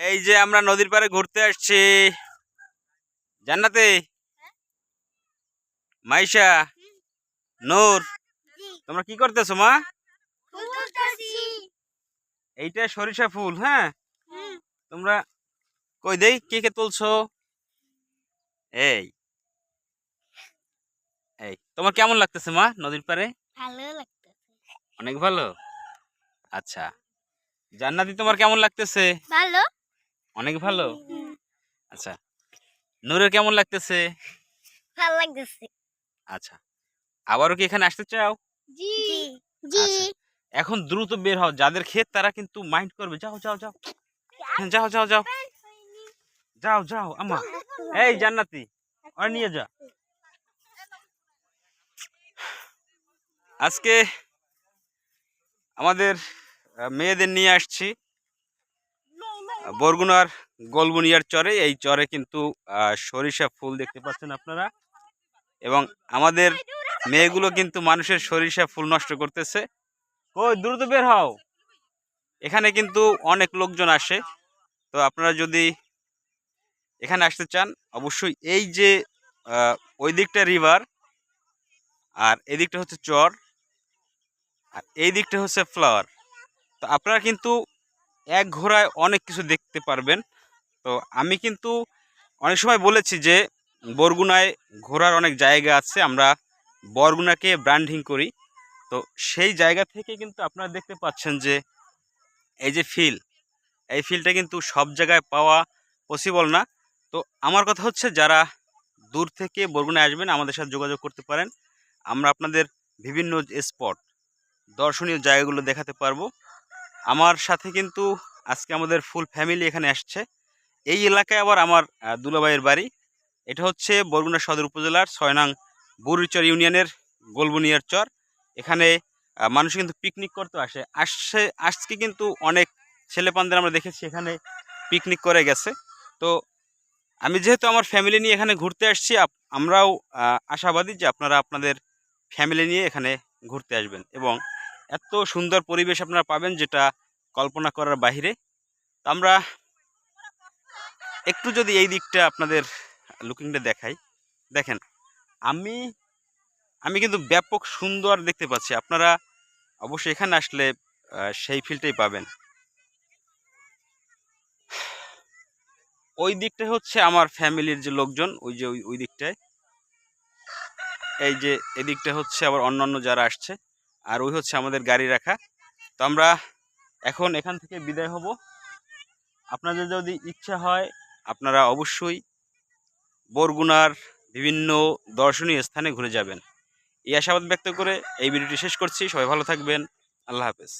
এই যে আমরা নদীর পাড়ে ঘুরতে আসছি। জান্নাতে? মাইশা? নূর? তোমরা কি করতেছো মা? এইটা সরিষা ফুল হ্যাঁ? তোমরা কই দেই কে কে তুলছো? এই। এই তোমার কেমন লাগতেছে মা নদীর পাড়ে? ভালো লাগতেছে। অনেক ভালো? আচ্ছা। জান্নাতি তোমার কেমন লাগতেছে? ভালো। অনেক ভালো? আচ্ছা। নূরের কেমন লাগতেছে? ভালো লাগতেছে। আচ্ছা। আবারও কি এখানে আসতে চাও? জি। জি। আচ্ছা। এখন দ্রুত বের হও। যাদের ক্ষেত তারা কিন্তু মাইন্ড করবে। যাও যাও যাও। হ্যাঁ, যাও যাও যাও। যাও যাও আমা এই জান্নাতি আর নিয়ে যা। আজকে আমাদের মেয়েদের নিয়ে আসছি। বরগুনার গোলবুনিয়ার চরে, এই চরে কিন্তু সরিষা ফুল দেখতে পাচ্ছেন আপনারা। এবং আমাদের মেয়েগুলো কিন্তু মানুষের সরিষা ফুল নষ্ট করতেছে। ওই দ্রুত বের হও। এখানে কিন্তু অনেক লোকজন আসে। তো আপনারা যদি এখানে আসতে চান, অবশ্যই এই যে ওই দিকটা রিভার, আর এই দিকটা হচ্ছে চর, আর এই দিকটা হচ্ছে ফ্লাওয়ার। তো আপনারা কিন্তু এক ঘোড়ায় অনেক কিছু দেখতে পারবেন। তো আমি কিন্তু অনেক সময় বলেছি যে, বরগুনায় ঘোরার অনেক জায়গা আছে, আমরা বরগুনাকে ব্র্যান্ডিং করি। তো সেই জায়গা থেকে কিন্তু আপনারা দেখতে পাচ্ছেন যে, এই যে ফিল এই ফিলটা কিন্তু সব জায়গায় পাওয়া পসিবল না। তো আমার কথা হচ্ছে, যারা দূর থেকে বরগুনায় আসবেন, আমাদের সাথে যোগাযোগ করতে পারেন। আমরা আপনাদের বিভিন্ন স্পট দর্শনীয় জায়গাগুলো দেখাতে পারব। আমার সাথে কিন্তু আজকে আমাদের ফুল ফ্যামিলি এখানে আসছে। এই এলাকায় আবার আমার দুলাভাইয়ের বাড়ি। এটা হচ্ছে বরগুনা সদর উপজেলার ছয়নাং নং বুড়িচর ইউনিয়নের গোলবুনিয়ার চর। এখানে মানুষ কিন্তু পিকনিক করতে আসে। আসছে, আজকে কিন্তু অনেক ছেলেপানদের আমরা দেখেছি এখানে পিকনিক করে গেছে। তো আমি যেহেতু আমার ফ্যামিলি নিয়ে এখানে ঘুরতে আসছি আমরাও আশাবাদী যে আপনারা আপনাদের ফ্যামিলি নিয়ে এখানে ঘুরতে আসবেন এবং এত সুন্দর পরিবেশ আপনারা পাবেন যেটা কল্পনা করার বাইরে তো আমরা একটু যদি এই দিকটা আপনাদের লুকিংটা দেখাই। দেখেন, আমি আমি কিন্তু ব্যাপক সুন্দর দেখতে পাচ্ছি। আপনারা অবশ্যই এখানে আসলে সেই ফিলটাই পাবেন। ওই দিকটা হচ্ছে আমার ফ্যামিলির যে লোকজন, ওই যে, ওই- ওই দিকটায়। এই যে, এদিকটা হচ্ছে আবার অন্যান্য যারা আসছে। আর ওই হচ্ছে আমাদের গাড়ি রাখা। তো আমরা এখন এখান থেকে বিদায় হব। আপনাদের যদি ইচ্ছা হয়, আপনারা অবশ্যই বরগুনার বিভিন্ন দর্শনীয় স্থানে ঘুরে যাবেন। এই আশাবাদ ব্যক্ত করে এই ভিডিওটি শেষ করছি। সবাই ভালো থাকবেন। আল্লাহ হাফেজ।